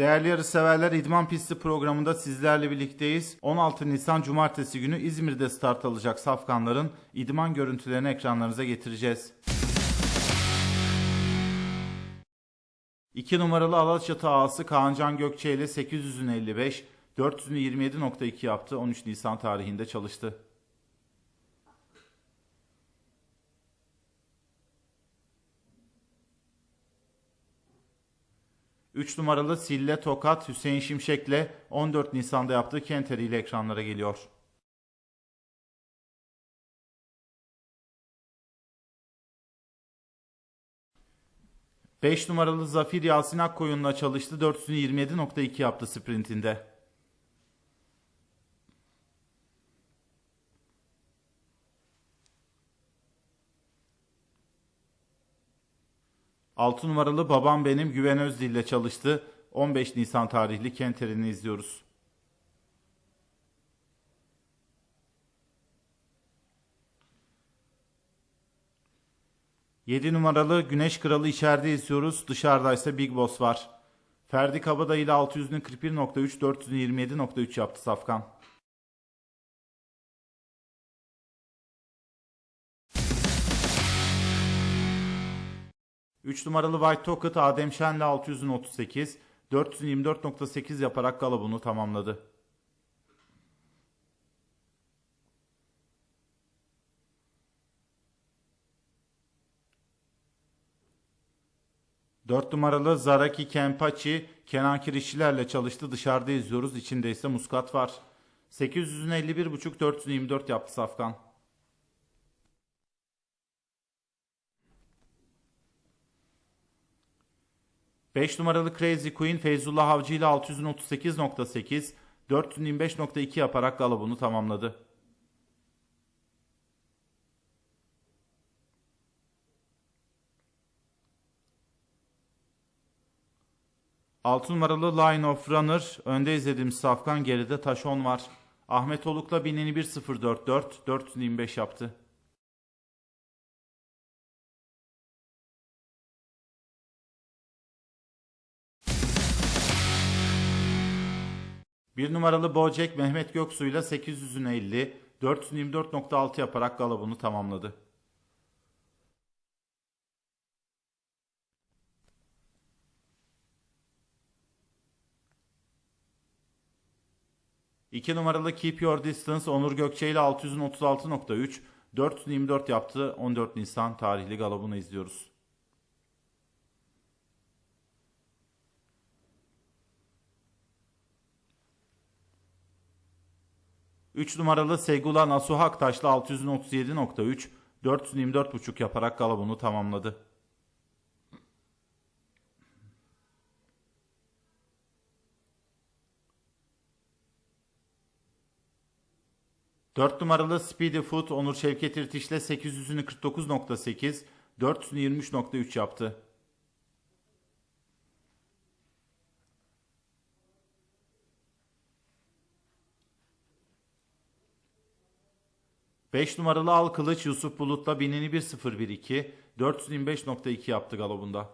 Değerli yarışseverler İdman Pisti programında sizlerle birlikteyiz. 16 Nisan Cumartesi günü İzmir'de start alacak safkanların idman görüntülerini ekranlarınıza getireceğiz. 2 numaralı Alaçatı ağası Kaancan Gökçe ile 800'ün 55, 400'ünü 27.2 yaptı. 13 Nisan tarihinde çalıştı. 3 numaralı Sille Tokat Hüseyin Şimşek'le 14 Nisan'da yaptığı Kenteri ile ekranlara geliyor. Beş numaralı Zafir Yasin Akkoyun'la çalıştı. 400'ünü 27.2 yaptı sprintinde. 6 numaralı Babam Benim Güven Özdil ile çalıştı. 15 Nisan tarihli Kenter'ini izliyoruz. Yedi numaralı Güneş Kralı içeride izliyoruz. Dışarıdaysa Big Boss var. Ferdi Kabadayı ile 600'ünün 41.3, 400'ünü 27.3 yaptı Safkan. 3 numaralı White Tocket Adem Şen'le 600'ün 38, 424.8 yaparak galabunu tamamladı. Dört numaralı Zaraki Kempachi Kenan Kirişçilerle çalıştı. Dışarıda izliyoruz. İçinde ise Muskat var. 800'ün 51.5 424 yaptı Safkan. 5 numaralı Crazy Queen Feyzullah Avcı ile 638.8, 425.2 yaparak galabunu tamamladı. Altı numaralı Line of Runner önde izlediğimiz Safkan geride Taşon var. Ahmet Oluk'la 1001.044 425 yaptı. 1 numaralı Bojack Mehmet Göksu ile 800'üne 50, 424.6 yaparak galabını tamamladı. İki numaralı Keep Your Distance Onur Gökçe ile 636.3, 424 yaptı. 14 Nisan tarihli galabını izliyoruz. 3 numaralı Segula Nasuh Aktaş'la 637.3, 424.5 yaparak galabını tamamladı. Dört numaralı Speedy Foot Onur Şevket İrtiş'le 800'ünü 49.8, 400'ünü 23.3 yaptı. 5 numaralı Al Kılıç Yusuf Bulut'la binini 1-0-1-2, 425.2 yaptı galobunda.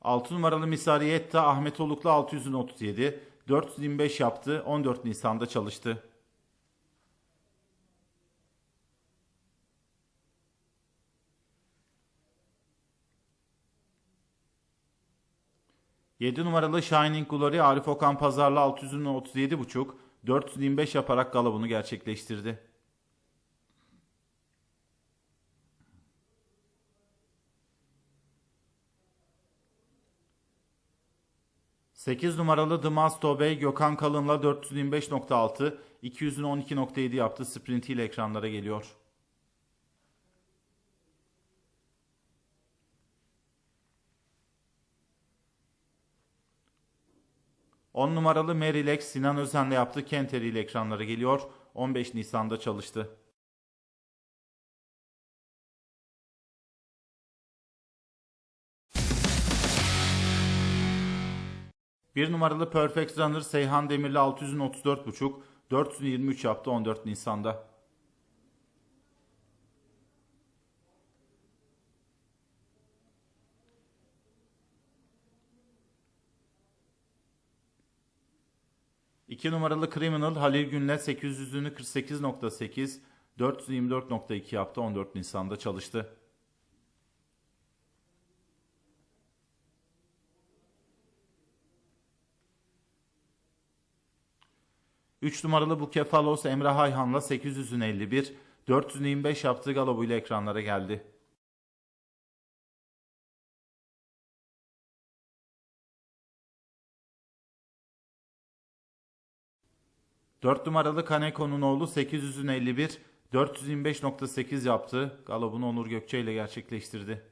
Altı numaralı Misariyetta Ahmet Oluk'la 600'ün 37, 425 yaptı, 14 Nisan'da çalıştı. 7 numaralı Shining Glory Arif Okan Pazarlı 600'ünü 37.5, 425 yaparak galabını gerçekleştirdi. Sekiz numaralı Dmasto Bey Gökhan Kalın'la 425.6, 200'ünü 12.7 yaptı. Sprintiyle ekranlara geliyor. 10 numaralı Merilex Sinan Özen'le yaptığı Kenteri ile ekranlara geliyor. 15 Nisan'da çalıştı. Bir numaralı Perfect Runner Seyhan Demirli 634.5, 423 yaptı 14 Nisan'da. 2 numaralı Criminal Halil Gün'le 800'ünü 48.8, 424.2 yaptı. 14 Nisan'da çalıştı. 3 numaralı Bukefalos Emre Hayhan'la 800'ün 51, 425 yaptığı galobuyla ekranlara geldi. 4 numaralı Kaneko'nun oğlu 800'ün 51, 425.8 yaptı. Galobunu Onur Gökçe ile gerçekleştirdi.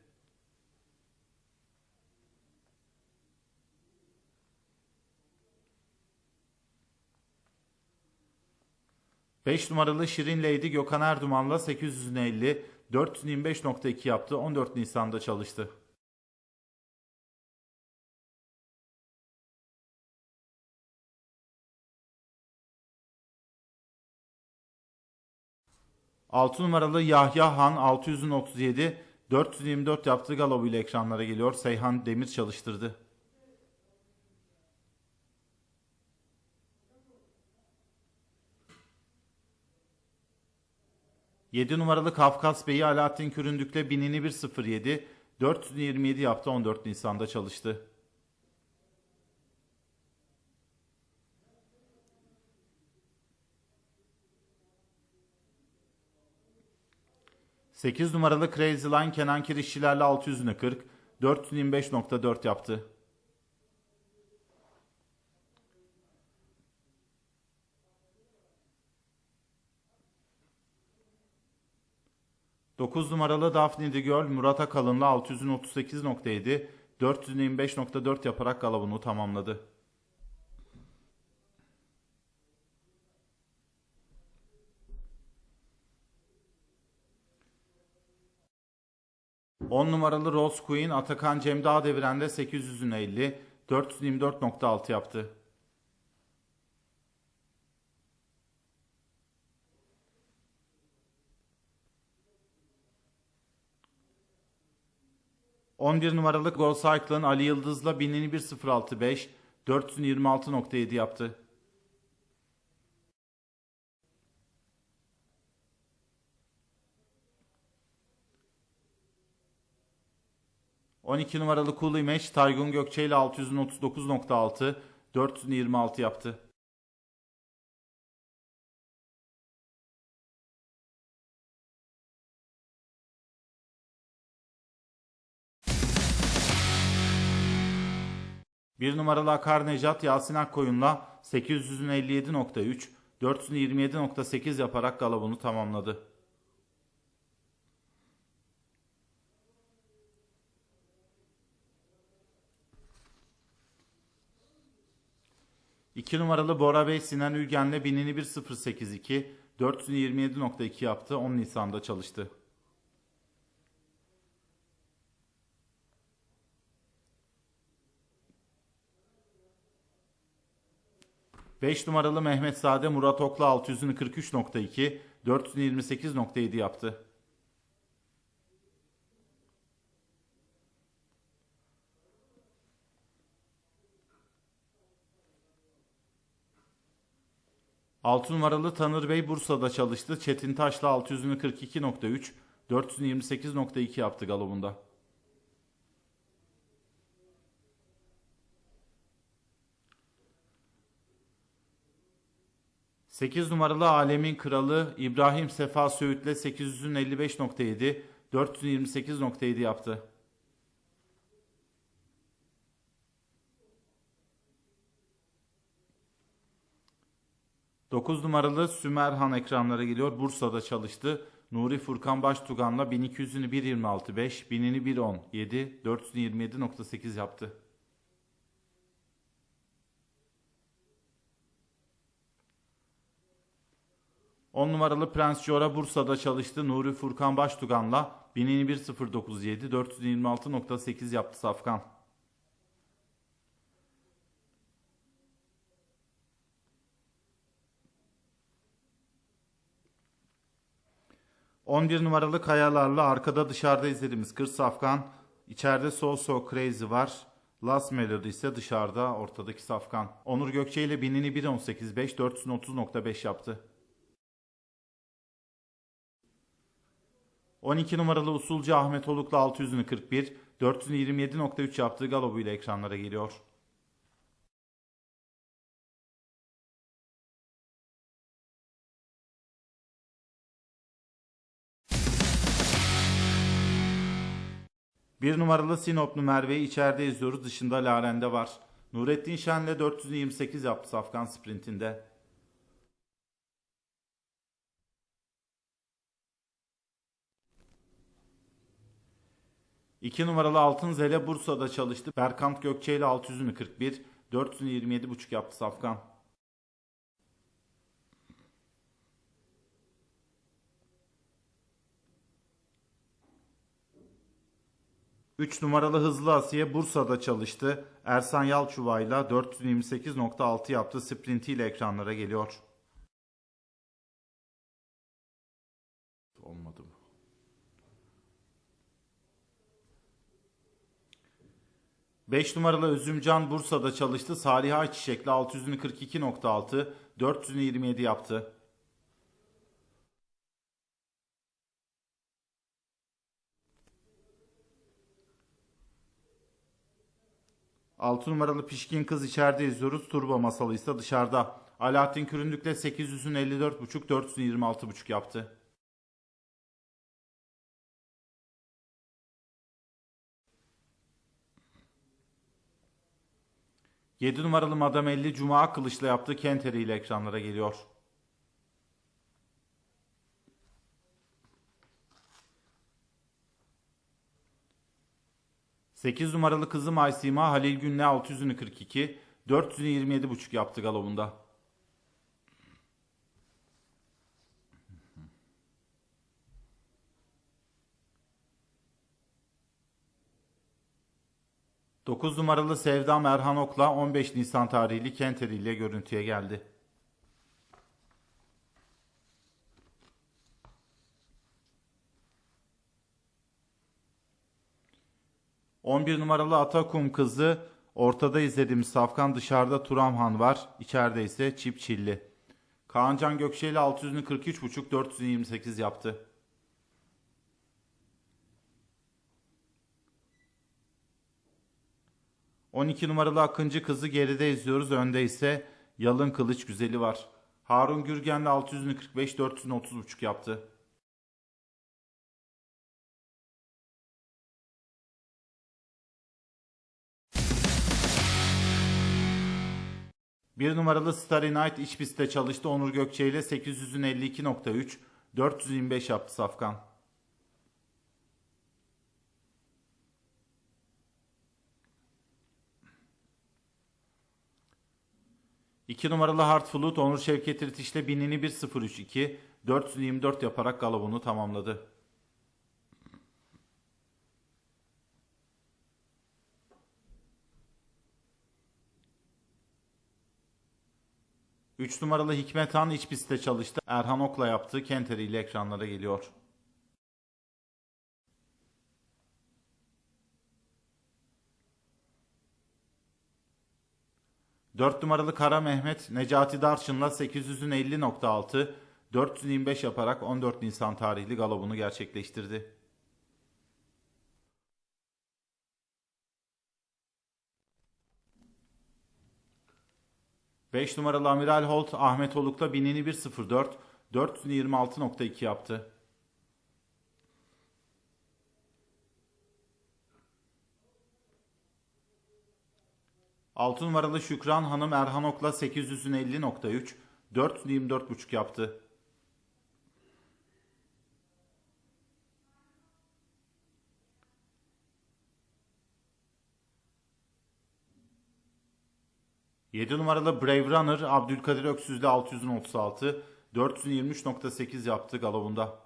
5 numaralı Şirin Lady Gökhan Erduman'la 800'ün 50, 425.2 yaptı. 14 Nisan'da çalıştı. Altı numaralı Yahya Han 600'ün 37, 424 yaptığı galobuyla ekranlara geliyor. Seyhan Demir çalıştırdı. 7 numaralı Kafkas Bey'i Alaaddin Küründük'le 1000'ini 1.07, 427 yaptı 14 Nisan'da çalıştı. Sekiz numaralı Crazy Line Kenan Kirişçilerle 600'üne 40, 425.4 yaptı. 9 numaralı Daphne the Girl Murat Akalın'la 638.7, 425.4 yaparak galabını tamamladı. On numaralı Rose Queen Atakan Cem Dağ devirende 800'ün 50, 424.6 yaptı. 11 numaralı Gol Cyclone Ali Yıldız'la 1000'ini 1.065, 426.7 yaptı. On iki numaralı Cool Image Taygun Gökçe ile 639.6, 426 yaptı. 1 numaralı Akar Necat Yasin Akkoyun'la 800'ün 57.3, 427.8 yaparak galabını tamamladı. İki numaralı Bora Bey Sinan Ülgen'le 1000'ini 1.082, 427.2 yaptı. 10 Nisan'da çalıştı. 5 numaralı Mehmet Sade Murat Okla 600'ünü 43.2, 428.7 yaptı. Altı numaralı Tanır Bey Bursa'da çalıştı. Çetin Taş'la 600'ünü 42.3, 428.2 yaptı galobunda. 8 numaralı Alemin Kralı İbrahim Sefa Söğüt'le 800'ün 55.7, 428.7 yaptı. Dokuz numaralı Sümerhan ekranlara geliyor. Bursa'da çalıştı. Nuri Furkan Baştugan'la 1200'ünü 1.26.5, 1000'ini 1.10.7, 427.8 yaptı. 10 numaralı Prens Jora Bursa'da çalıştı. Nuri Furkan Baştugan'la 1001.097 426.8 yaptı Safkan. ...11 numaralı kayalarla arkada dışarıda izlediğimiz Kır Safkan... ...içeride So So Crazy var... Last Melody ise dışarıda ortadaki safkan. Onur Gökçe ile binini 1.18.5 430.5 yaptı. 12 numaralı usulcu Ahmet Oluk'la 600'ünü 41, 427.3 yaptığı galobuyla ekranlara geliyor. Bir numaralı Sinoplu Merve'yi içeride izliyoruz. Dışında Laren'de var. Nurettin Şen'le 428 yaptı Safkan sprintinde. İki numaralı Altın Zele Bursa'da çalıştı. Berkant Gökçe ile 600'ünü 41, 427,5 yaptı Safkan. 3 numaralı Hızlı Asiye Bursa'da çalıştı. Ersan Yalçuva'yla 428.6 yaptı sprintiyle ekranlara geliyor. Olmadı mı? Beş numaralı Üzümcan Bursa'da çalıştı. Salih Ayçiçek'le 600'ünü 42.6, 427 yaptı. 6 numaralı pişkin kız içeride izliyoruz. Turbo masalı ise dışarıda. Alaaddin Küründük'le 800'ün 54.5 400'ün 26.5 yaptı. Yedi numaralı Madam 50 Cuma Kılıç'la yaptığı Kenteri ile ekranlara geliyor. 8 numaralı kızım Aysima Halil Gün'le 600'ünü 42, 400'ünü 27,5 yaptı galobunda. Dokuz numaralı Sevdam Erhan Ok'la 15 Nisan tarihli Kenter ile görüntüye geldi. 11 numaralı Atakum kızı ortada izlediğimiz Safkan dışarıda Turamhan var. İçeride ise Çip Çilli. Kaancan Gökçeli 600'ünü 43.5 428 yaptı. ...12 numaralı Akıncı kızı geride izliyoruz. Önde ise Yalın Kılıç Güzeli var. Harun Gürgen'le 600'ünü 45 430.5 yaptı. 1 numaralı Starry Night iç pistte çalıştı. Onur Gökçe ile 800'ün 52.3, 425 yaptı Safkan. İki numaralı Hard Flute Onur Şevket İrtiş'le binini 1.03.2, 424 yaparak galabonu tamamladı. 3 numaralı Hikmet Han iç pistte çalıştı. Erhan Ok'la yaptığı Kenter ile ekranlara geliyor. Dört numaralı Kara Mehmet Necati Darçın'la 800'ün 50.6 425 yaparak 14 Nisan tarihli galobunu gerçekleştirdi. 5 numaralı Amiral Holt Ahmet Oluk'la binini 1.04 426.2 yaptı. Altı numaralı Şükran Hanım Erhan Ok'la 800'ün 50.3 424.5 yaptı. 7 numaralı Brave Runner Abdülkadir Öksüz'le 636, 423.8 yaptı galabunda.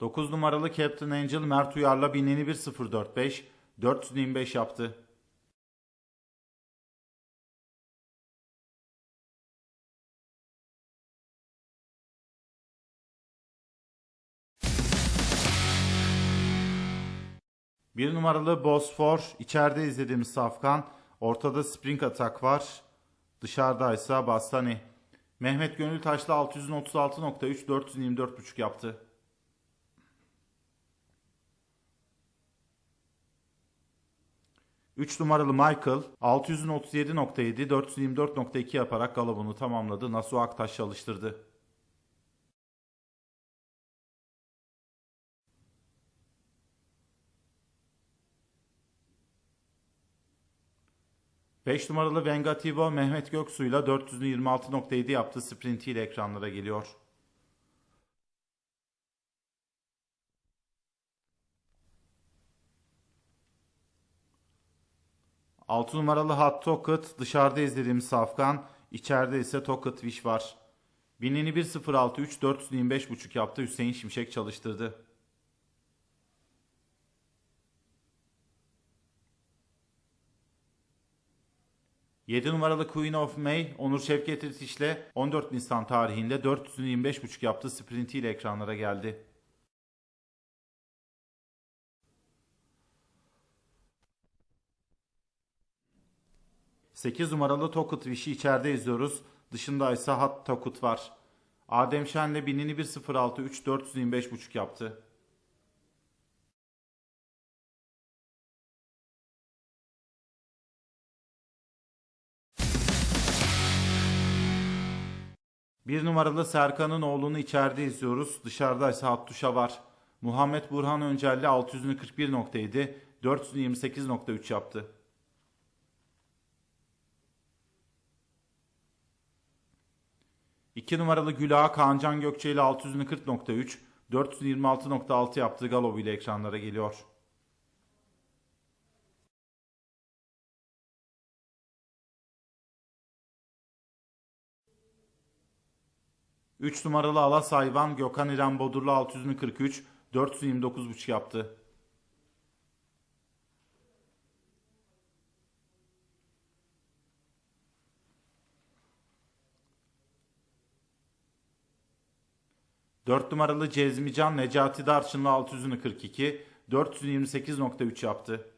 Dokuz numaralı Captain Angel Mert Uyar'la binini 1.045, 425 yaptı. Bir numaralı Bosfor. içeride izlediğimiz Safkan. Ortada Spring Atak var. Dışarıdaysa Bastani. Mehmet Gönül Taşlı 636.3 424.5 yaptı. Üç numaralı Michael 637.7 424.2 yaparak galabını tamamladı. Nasuh Aktaş çalıştırdı. Beş numaralı Vengativo Mehmet Göksu'yla 426.7 yaptı sprintiyle ekranlara geliyor. Altı numaralı Hot Tokat dışarıda izlediğimiz Safkan, içeride ise Tokat Wish var. Binini 1.06 3 425.5 yaptı Hüseyin Şimşek çalıştırdı. Yedi numaralı Queen of May Onur Şevket İrtiş'le 14 Nisan tarihinde 425.5 yaptığı sprintiyle ekranlara geldi. Sekiz numaralı Tokut Viş'i içeride izliyoruz. Dışında ise Hat Tokut var. Adem Şen'le binini 1.06 3 425.5 yaptı. Bir numaralı Serkan'ın oğlunu içeride izliyoruz. Dışarıda ise Hattuşa var. Muhammed Burhan Öncelli 641.7, 428.3 yaptı. İki numaralı Gülağa Kaancan Gökçe ile 640.3, 426.6 yaptığı Galobu ile ekranlara geliyor. Üç numaralı Alas Hayvan Gökhan İrem Bodurlu 643, 429.5 yaptı. Dört numaralı Cezmican Necati Darçınlı 642, 428.3 yaptı.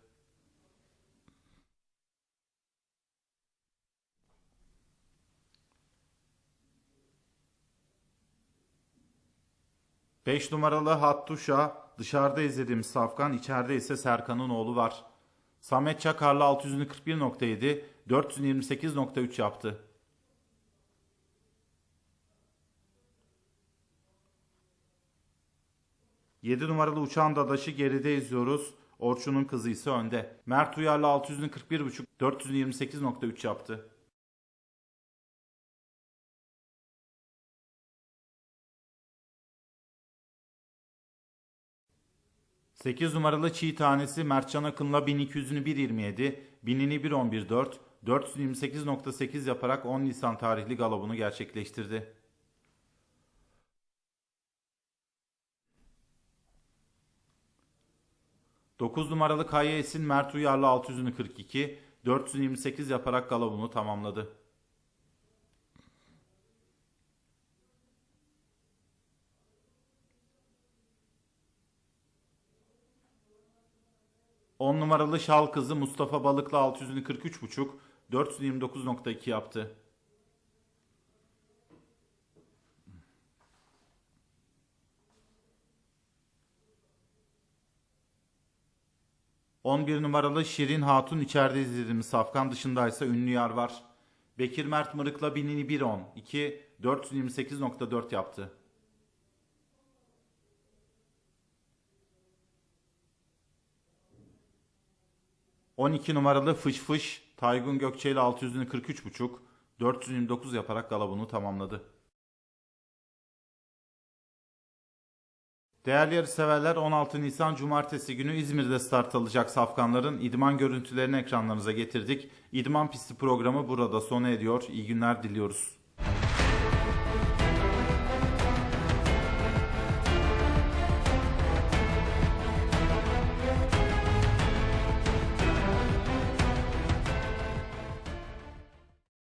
Beş numaralı Hattuşa dışarıda izlediğimiz Safkan, içeride ise Serkan'ın oğlu var. Samet Çakarlı 641.7, 428.3 yaptı. 7 numaralı uçağın dadaşı geride izliyoruz. Orçun'un kızı ise önde. Mert Uyarlı 641.5 428.3 yaptı. Sekiz numaralı çiğ tanesi Mertcan Akın'la 1200'ünü 1.27, 1000'ini 1.11.4, 428.8 yaparak 10 Nisan tarihli galobunu gerçekleştirdi. 9 numaralı Kaya Esin Mert Uyarlı 600'ünü 42, 428 yaparak galabunu tamamladı. On numaralı Şal Kızı Mustafa Balıklı 600'ünü 43.5, 429.2 yaptı. 11 numaralı Şirin Hatun içeride izlediğimiz Safkan dışındaysa ünlü yar var. Bekir Mert Mırık'la binini 1.10, 2, 428.4 yaptı. ...12 numaralı Fış Fış... ...Taygun Gökçe ile 600'ünü 43.5... ...429 yaparak galabını tamamladı. Değerli yarışseverler 16 Nisan Cumartesi günü İzmir'de start alacak safkanların idman görüntülerini ekranlarınıza getirdik. İdman pisti programı burada sona ediyor. İyi günler diliyoruz.